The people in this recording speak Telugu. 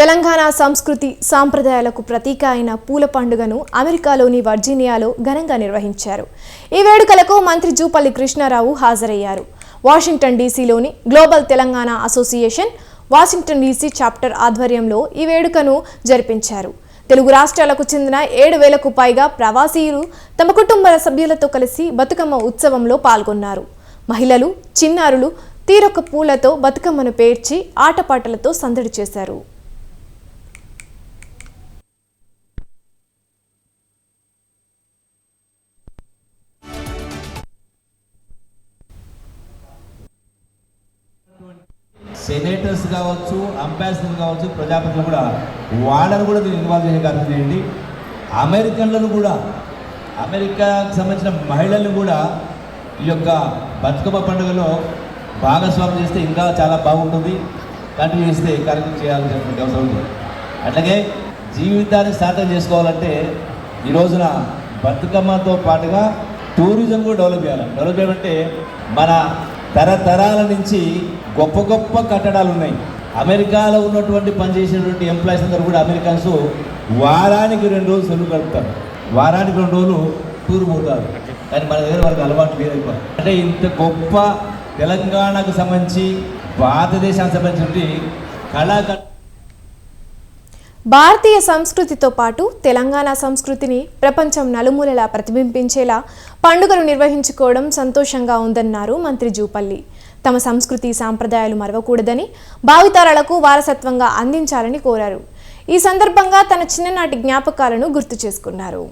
తెలంగాణ సంస్కృతి సాంప్రదాయాలకు ప్రతీక అయిన పూల పండుగను అమెరికాలోని వర్జీనియాలో ఘనంగా నిర్వహించారు. ఈ వేడుకలకు మంత్రి జూపల్లి కృష్ణారావు హాజరయ్యారు. Washington డీసీలోని global Telangana association Washington DC chapter ఆధ్వర్యంలో ఈ వేడుకను జరిపించారు. తెలుగు రాష్ట్రాలకు చెందిన ఏడు వేలకు పైగా ప్రవాసీయులు తమ కుటుంబ సభ్యులతో కలిసి బతుకమ్మ ఉత్సవంలో పాల్గొన్నారు. మహిళలు చిన్నారులు తీరొక్క పూలతో బతుకమ్మను పేర్చి ఆటపాటలతో సందడి చేశారు. సెనేటర్స్ కావచ్చు అంబాసిడర్ కావచ్చు ప్రజాపతిలు కూడా వాళ్ళని కూడా దీన్ని ఇన్వాల్వ్ చేసే కార్యక్రమం చేయండి. అమెరికన్లను కూడా అమెరికాకు సంబంధించిన మహిళలను కూడా ఈ యొక్క బతుకమ్మ పండుగలో భాగస్వామ్యం చేస్తే ఇంకా చాలా బాగుంటుంది. కంటిన్యూ చేస్తే కరెక్ట్ కార్యక్రమం చేయాల్సినటువంటి అవసరం ఉంది. అట్లాగే జీవితాన్ని సార్థకం చేసుకోవాలంటే ఈ రోజున బతుకమ్మతో పాటుగా టూరిజం కూడా డెవలప్ చేయాలి. డెవలప్ చేయాలంటే మన తరతరాల నుంచి గొప్ప గొప్ప కట్టడాలు ఉన్నాయి. అమెరికాలో ఉన్నటువంటి పనిచేసేటువంటి ఎంప్లాయీస్ అందరూ కూడా అమెరికన్స్ వారానికి రెండు రోజులు సెలవు గడుపుతారు. వారానికి రెండు రోజులు టూర్ పోతారు. కానీ మన దగ్గర వాళ్ళకి అలవాటు లేదు అంటే ఇంత గొప్ప తెలంగాణకు సంబంధించి భారతదేశానికి సంబంధించి కళాక భారతీయ సంస్కృతితో పాటు తెలంగాణ సంస్కృతిని ప్రపంచం నలుమూలలా ప్రతిబింబించేలా పండుగను నిర్వహించుకోవడం సంతోషంగా ఉందన్నారు మంత్రి జూపల్లి. తమ సంస్కృతి సాంప్రదాయాలు మరవకూడదని భావితరాలకు వారసత్వంగా అందించాలని కోరారు. ఈ సందర్భంగా తన చిన్ననాటి జ్ఞాపకాలను గుర్తు చేసుకున్నారు.